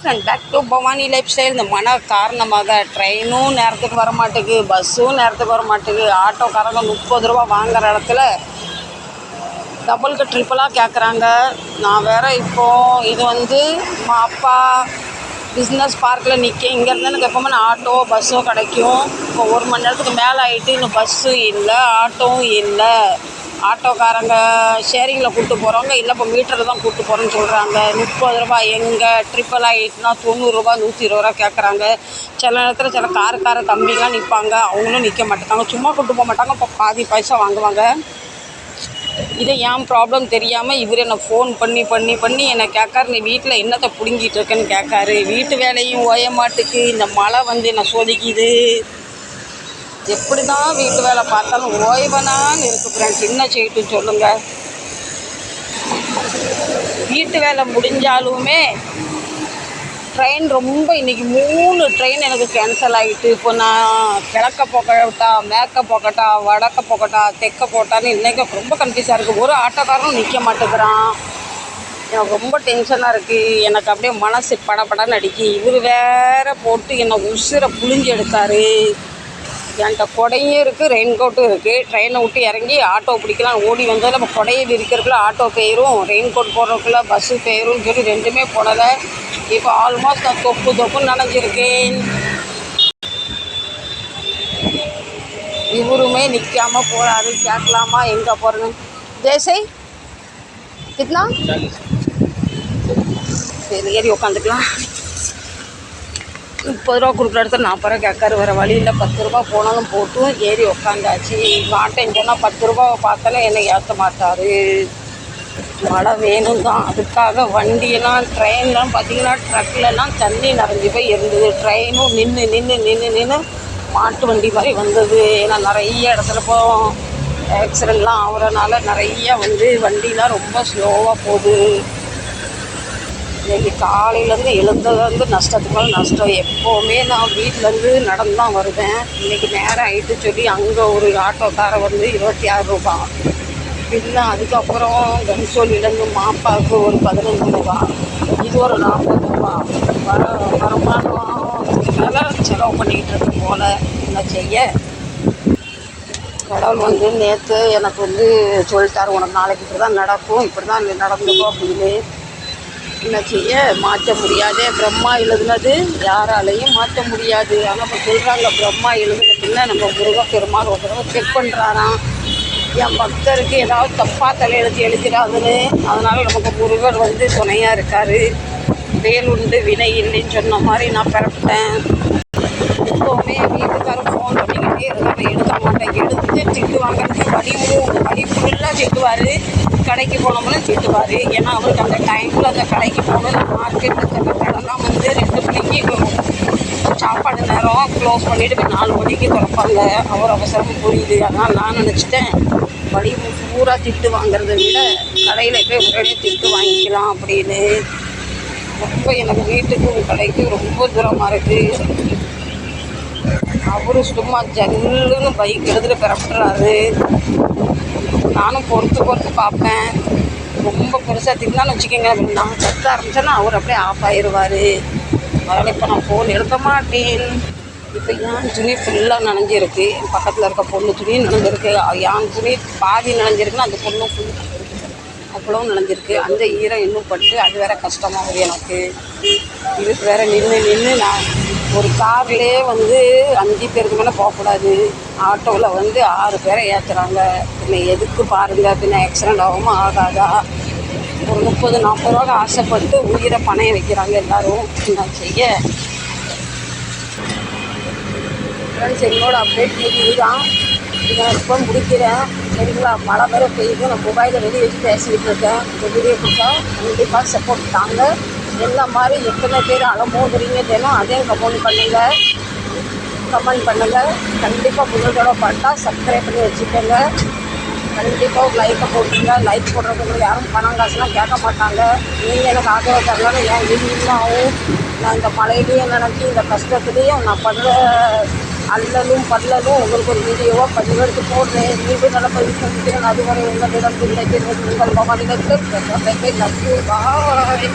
Friend back to Bhavani life style இந்த மன காரணமாக ட்ரெயினும் நேரத்துக்கு வர மாட்டேங்குது பஸ்ஸும் நேரத்துக்கு வர மாட்டேங்குது ஆட்டோக்காரங்க முப்பது ரூபா வாங்குற இடத்துல டபுளுக்கு ட்ரிப்பிளாக கேட்குறாங்க நான் வேறு இப்போது இது வந்து மா அப்பா பிஸ்னஸ் பார்க்கில் நிற்க இங்கேருந்து எனக்கு எப்போவுமே நான் ஆட்டோ பஸ்ஸோ கிடைக்கும். இப்போ ஒரு மணி நேரத்துக்கு மேலே ஆகிட்டு இன்னும் பஸ்ஸும் இல்லை ஆட்டோவும் இல்லை. ஆட்டோக்காரங்க ஷேரிங்கில் கூப்பிட்டு போகிறவங்க இல்லை இப்போ மீட்டரில் தான் கூப்பிட்டு போகிறேன்னு சொல்கிறாங்க முப்பது ரூபா எங்கே ட்ரிப்பிள் ஆகிட்டுனா தொண்ணூறுரூபா நூற்றி இருபது ரூபா கேட்குறாங்க சில நேரத்தில் சில காருக்கார தம்பிலாம் நிற்பாங்க அவங்களும் நிற்க மாட்டாங்க சும்மா கூப்பிட்டு போக மாட்டாங்க. இப்போ பாதி பைசா வாங்குவாங்க. இதை ஏன் ப்ராப்ளம் தெரியாமல் இவர் என்னை ஃபோன் பண்ணி பண்ணி பண்ணி என்னை கேட்காரு. நீ வீட்டில் என்னத்தை பிடுங்கிட்டு இருக்கேன்னு கேட்காரு. வீட்டு வேலையும் ஓய மாட்டுக்கு. இந்த மழை வந்து என்னை சோதிக்குது. எப்படி தான் வீட்டு வேலை பார்த்தாலும் ஓய்வனான்னு இருக்கிறேன். சின்ன என்ன செய்யட்டும் சொல்லுங்கள் வீட்டு வேலை முடிஞ்சாலுமே ட்ரெயின் ரொம்ப இன்றைக்கி மூணு ட்ரெயின் எனக்கு கேன்சல் ஆகிட்டு இப்போ நான் கிழக்க போக்கட்டா மேற்க போக்கட்டா வடக்க போக்கட்டா தெற்க போட்டான்னு இன்றைக்கி ரொம்ப கன்ஃபியூஸாக இருக்குது ஒரு ஆட்டோக்காரனும் நிற்க மாட்டேங்கிறான். எனக்கு ரொம்ப டென்ஷனாக இருக்குது எனக்கு அப்படியே மனசு படபடன்னு அடிக்கி. இவர் வேற போட்டு என்னை உசுரை புழிஞ்சு எடுத்தார். என்கிட்ட கொடையும் இருக்குது ரெயின் கோட்டும் இருக்குது ட்ரெயினை விட்டு இறங்கி ஆட்டோ பிடிக்கலாம். ஓடி வந்தால் நம்ம கொடையை இருக்கிறக்குள்ள ஆட்டோ போயிடும் ரெயின் கோட் போடுறதுக்குள்ள பஸ்ஸு போயிடும் சொல்லி ரெண்டுமே போடலை. இப்போ ஆல்மோஸ்ட் நான் தொப்பு தொப்புன்னு நினச்சிருக்கேன் இவருமே நிற்காமல் போகிறாரு கேட்கலாமா? எங்கே போகிறேன்னு ஜெய்சை கிட்னா சரி ஏறி உட்காந்துக்கலாம். முப்பது ரூபா கொடுக்குற இடத்துல நாற்பது ரூபா கேட்காரு. வேறு வழியில் பத்து ரூபா போனாலும் போட்டும். ஏறி உக்காந்தாச்சு. மாட்டேன்னு சொன்னால் பத்து ரூபா பார்த்தாலும் என்னை ஏற்ற மாட்டார். மழை வேணும் தான். அதுக்காக வண்டியெல்லாம் ட்ரெயின்லாம் பார்த்தீங்கன்னா ட்ரக்லலாம் தண்ணி நிறைஞ்சு போய் இருந்தது. ட்ரெயினும் நின்று நின்று நின்று நின்று மாட்டு வண்டி மாதிரி வந்தது. ஏன்னா நிறைய இடத்துல இப்போ ஆக்சிடெண்ட்லாம் ஆகுறனால நிறைய வந்து வண்டிலாம் ரொம்ப ஸ்லோவாக போகுது. இன்னைக்கு காலையிலேருந்து எழுந்ததுலேருந்து நஷ்டத்துக்கு மேலே நஷ்டம். எப்போவுமே நான் வீட்டிலேருந்து நடந்து தான் வருவேன். இன்றைக்கி நேரம் ஆகிட்டு சொல்லி அங்கே ஒரு ஆட்டோக்கார வந்து இருபத்தி ஆறு ரூபா. இல்லை அதுக்கப்புறம் கன்சோலிலேருந்து மாப்பாவுக்கு ஒரு பதினஞ்சு ரூபா. இது ஒரு நாற்பது ரூபா. வர வருமானம் மேலே செலவு பண்ணிக்கிட்டு இருக்கு போல். என்ன செய்ய? கடவுள் வந்து நேற்று எனக்கு வந்து சொல்லிட்டார் உனக்கு நாளைக்கு இப்படி தான் நடக்கும் இப்படி தான் நடந்துக்கும் நடந்துக்கோ அப்படின்னு. என்ன செய்ய? மாற்ற முடியாது. பிரம்மா எழுதுனது யாராலையும் மாற்ற முடியாது. ஆனால் இப்போ சொல்கிறாங்க பிரம்மா எழுதுனதுன்னா நம்ம முருகப்பெருமாள் ஒரு தடவை செக் பண்ணுறாராம் என் பக்தருக்கு ஏதாவது தப்பாக தலையெழுத்து எழுதிடாதுன்னு அதனால் நமக்கு முருகர் வந்து துணையாக இருக்கார். வேல் உண்டு வினை இல்லைன்னு சொன்ன மாதிரி நான் பிறப்பிட்டேன் எப்போவுமே என் வீட்டுக்காரர் ஃபோன் பண்ணிக்கிட்டே இருக்காங்க எடுக்க மாட்டேன். எடுத்து திட்டுவாங்க. வடிவும் வடி ஃபுல்லாக திட்டுவார். கடைக்கு போனோம்னா திட்டுவார். ஏன்னா அவருக்கு அந்த டைமில் அந்த கடைக்கு போகணும் மார்க்கெட்டுக்கு அந்த கடைலாம் வந்து ரெண்டு மணிக்கு சாப்பாடு நேரம் க்ளோஸ் பண்ணிவிட்டு போய் நாலு மணிக்கு திறப்பாங்க. அவர் அவசரம் புரியுது. அதனால் நான் நினச்சிட்டேன். வழி பூரா திட்டு வாங்குறத விட கடையில் போய் உடனே திட்டு வாங்கிக்கலாம் அப்படின்னு. ரொம்ப எனக்கு வீட்டுக்கும் கடைக்கும் ரொம்ப தூரமாக இருக்குது அவரு சும்மா ஜல்லுன்னு பைக் எடுத்துகிட்டு பிறப்புறாரு நானும் பொறுத்து பொறுத்து பார்ப்பேன். ரொம்ப பெருசாக தின்னான்னு வச்சுக்கோங்க நான் கத்த ஆரம்பிச்சேன்னா அவர் அப்படியே ஆஃப் ஆயிடுவார் அதனால் இப்போ நான் ஃபோன் எடுக்க மாட்டேன். இப்போ என் துணி ஃபுல்லாக நனைஞ்சிருக்கு? பக்கத்தில் இருக்க பொண்ணு துணி நனைஞ்சிருக்கு. என் துணி பாதி நனைஞ்சிருக்குன்னா அந்த பொண்ணும் ஃபுல் அவ்வளோ நனைஞ்சிருக்கு. அந்த ஈரம் இன்னும் பட்டு அது வேற கஷ்டமாகுது எனக்கு. இதுக்கு வேற நின்று நின்று நான் ஒரு கார்லேயே வந்து அஞ்சு பேருக்கு மேலே போகக்கூடாது. ஆட்டோவில் வந்து ஆறு பேரை ஏற்றுறாங்க பின்ன எதுக்கு பாருங்கள் பின்ன ஆக்சிடெண்ட் ஆகுமா ஆகாதா? ஒரு முப்பது நாற்பது ரூபாய்க்கு ஆசைப்பட்டு உயிரை பணைய வைக்கிறாங்க எல்லோரும். என்ன செய்ய? ஃப்ரெண்ட்ஸ் என்னோட அப்டேட் இதுதான். நான் இப்போ முடிக்கிறேன். சரிங்களா? மழை வேற பெய்யுது. நான் மொபைலை வெளியே வச்சு பேசிக்கிட்டு இருக்கேன். இந்த வீடியோ கொடுத்தா கண்டிப்பாக சப்போர்ட் தாங்க. என்ன மாதிரி எத்தனை பேர் அலமோதுறீங்க தினம் அதையும் கமெண்ட் பண்ணுங்கள் கமெண்ட் பண்ணுங்கள் கண்டிப்பாக முதல் தடவை பார்த்தா சப்ஸ்கிரைப் பண்ணி வச்சுக்கோங்க. கண்டிப்பாக ஒரு லைக்கை போட்டுருங்க லைக் போடுறதுக்கு யாரும் பணம் காசுலாம் கேட்க மாட்டாங்க. நீங்கள் எனக்கு ஆதரவு தரலாம் என் வீடியும் ஆகும் நான் இந்த மழையிலையும் நினச்சி இந்த கஷ்டத்துலேயும் நான் பண்ணுற அல்லலும் பல்லலும் உங்களுக்கு ஒரு வீடியோவாக பதிவெடுத்து போடுறேன். மீண்டும் நல்ல பதிவு சந்திக்கிறேன் அதுவரை உங்களிடம் விடைபெறுவது உங்கள் பவானிகளுக்கு நன்றி பாய்